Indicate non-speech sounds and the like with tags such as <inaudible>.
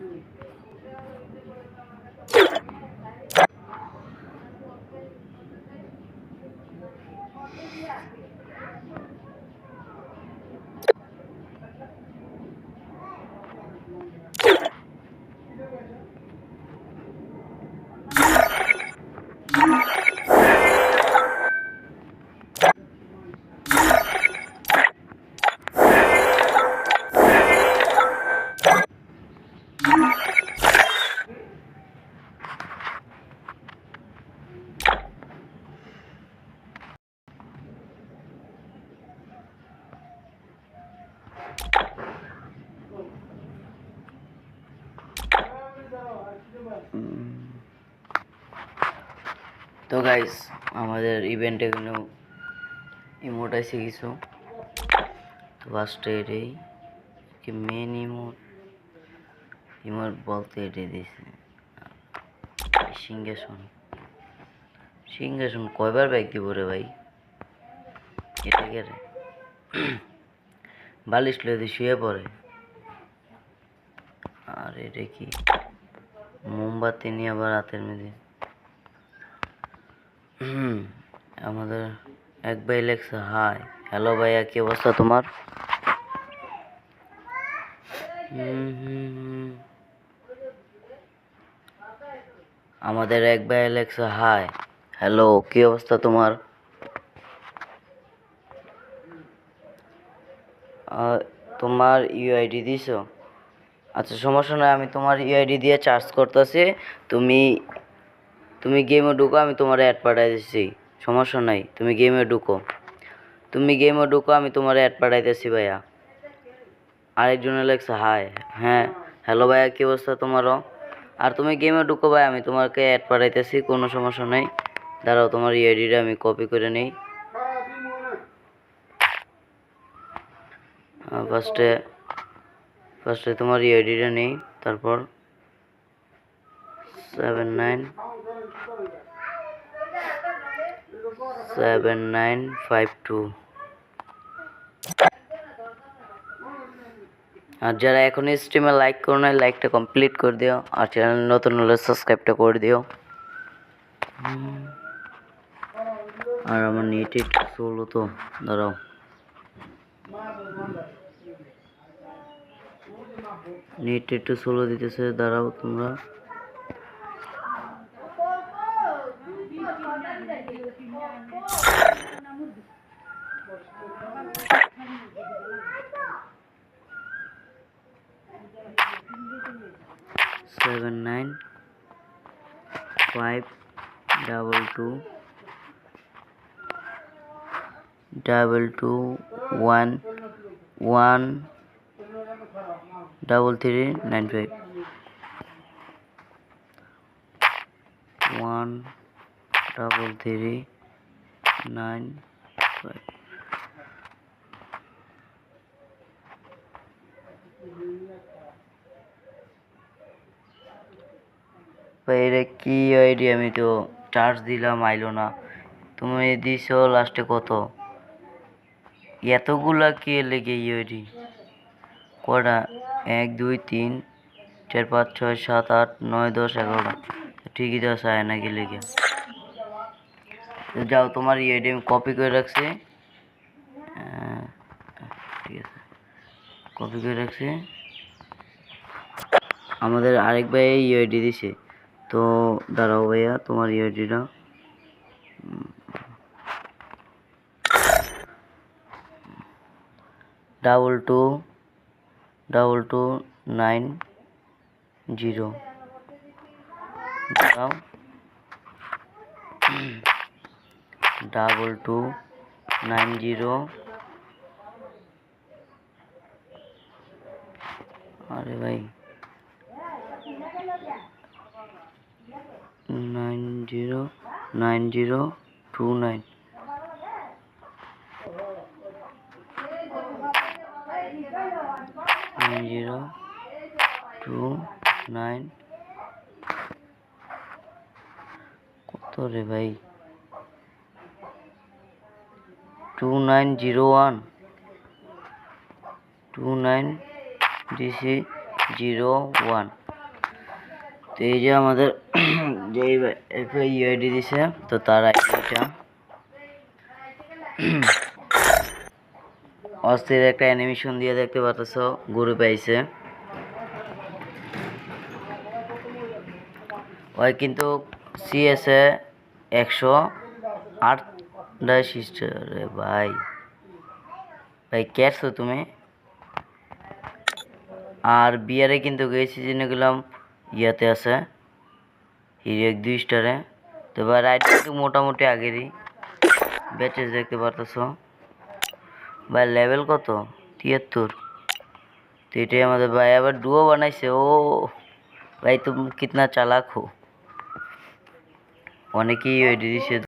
really তো guys আমাদের ইভেন্টে কিন্তু ইমোট আছে কিছু তো ফার্স্টে এটাই, কি মেন ইমোট ইমোট বলতে এটাই দিয়েছে। সিংহাসন। সিংহাসন কয়বার ব্যাগ দিব রে ভাই? এটা কে রে বালিশ দিয়ে শুয়ে পড়ে। আর এটা কি? মোমবাতি নিয়ে আবার রাতের মেঝে আমাদের এক ভাই লেখছে হাই হ্যালো ভাইয়া কি অবস্থা তোমার। আমাদের এক ভাই লেখছে হাই হ্যালো কি অবস্থা তোমার? তোমার ইউআইডি দিছো? আচ্ছা সমস্যা নয় আমি তোমার ইউআইডি দিয়ে চার্জ করতেছি। তুমি তুমি গেমে ঢুকো, আমি তোমার অ্যাড পাঠাই দিচ্ছি সমস্যা নাই, তুমি গেমে ঢুকো। তুমি গেমে ঢুকো, আমি তোমার অ্যাড পাঠাইতেছি, ভাইয়া। আরেকজনের লেগছে হাই হ্যাঁ। হ্যালো ভাইয়া, কী অবস্থা তোমারও? আর তুমি গেমে ঢুকো, ভাই, আমি তোমাকে অ্যাড পাঠাইতেছি, কোনো সমস্যা নেই। দাঁড়াও, তোমার ইউআইডিটা আমি কপি করে নিই। ফার্স্টে ফার্স্টে তোমার ইউআইডিটা নেই, তারপর seven nine seven nine five two আর যারা এখন স্ট্রিমে লাইক করো না লাইকটা কমপ্লিট করে দিও। আর চ্যানেল নতুন হলে সাবস্ক্রাইবটা করে দিও। আর আমার নেট একটু তো, দাঁড়াও। নেট একটু স্লো দিতেছে, দাঁড়াও তোমরা। Seven nine five double two double two one one double three nine five one double three nine five এটা কি আইডি? আমি তো চার্জ দিলাম, আইলো না। তুমি দিছো লাস্টে কত? এতগুলা কি লেগে ইউআইডি কটা এক দুই তিন চার পাঁচ ছয় সাত আট নয় দশ এগারোটা ঠিকই দশ আয় নাকি তো যাও তোমার ইউআইডি আমি কপি করে রাখছি ঠিক আছে কপি করে রাখছি আমাদের আরেক ভাই ইউআইডি দিছে তো দাঁড়াও ভাইয়া তোমার ইউআইডিটা double two double two nine zero দাঁড়াও ডাবল টু নাইন জিরো আরে ভাই nine zero nine zero two nine nine zero two nine. কত রে ভাই? Two nine zero one. Two nine DC zero one. তো এই যে আমাদের <clears throat> যে ইউআইডি দিছে, তো তার আইডিটা <clears throat> অস্থির একটা অ্যানিমেশন দিয়ে দেখতে পাচ্ছ গরু পাইছে ওই কিন্তু সিএসএ একশো আট রে ভাই। ভাই কেটছো তুমি। আর বিয়ারে কিন্তু গেছি জেনে গেলাম ইয়াতে আছে। হিরো এক দুই স্টারে তো এবার রাইড একটু মোটামুটি আগেরই। ব্যাচেস দেখতে পারতেছো। ভাই লেভেল কত? তিয়াত্তর। তো এটাই আমাদের ভাই, আবার ডুও বানাইছে, ও ভাই, তুম কিতনা চালাক? হো অনেকেই ওই ডিসে